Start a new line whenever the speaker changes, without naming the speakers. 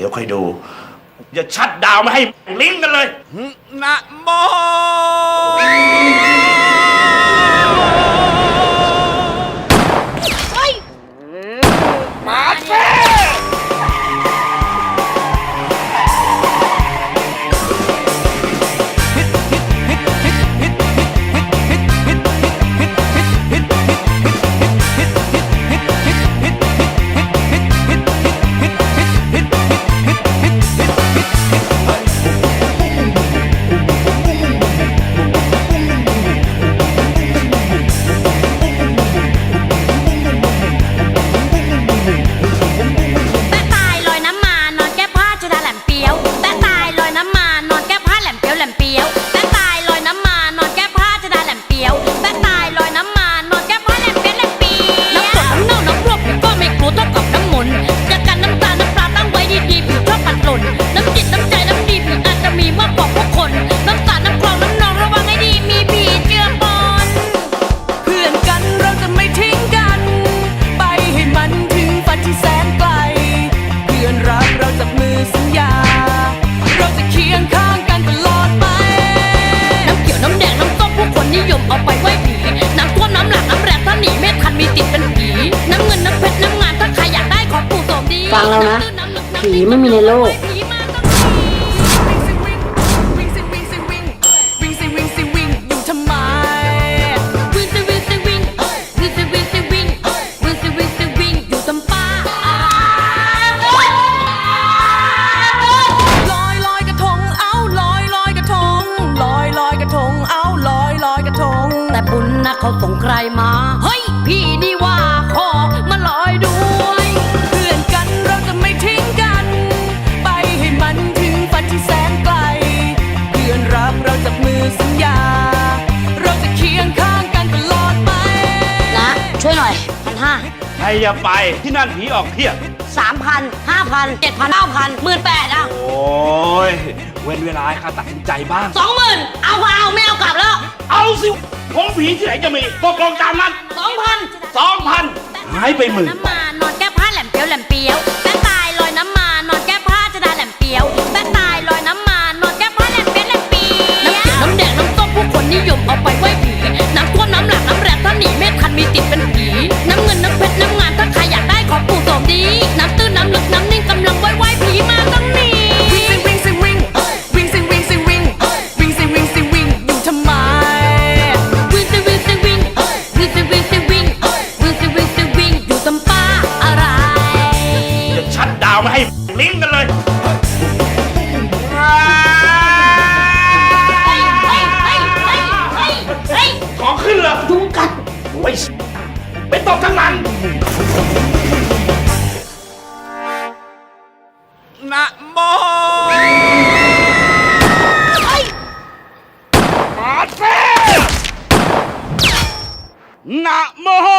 เดี๋ยวค่อยดู
อย่าชัดดาวไม่ให้ลิง
ก์กันเล
ยนะโม
ไม่มีในโลก
แต่บุญนะเขาส่งใครมา เฮ้ย พี่นี่ว่าคอมาลอยด้วย
ห้า
ใครจะไปที่นั่นผีออกเพียบ
สามพันห้าพันเจ็ดพันเก้าพันหมื่นแปดอะ
โอ้ย เว้นเวลาให้าตัดสินใจบ้าง
สองหมื่นเอาก็เอาไม่เอากลับแล้ว
เอาสิของผีที่ไหนจะมีตกองตามนั้น
สองพัน
สองพันหายไปหมื่น
น้ำมานอนแก้ผ้าแหลมเปียวแหลมเปียว ทิ้งกันเลยของขึ้นเหรอยุงกัดไปต
บทั้
ง
มันนะโมมาเซ่
นะโม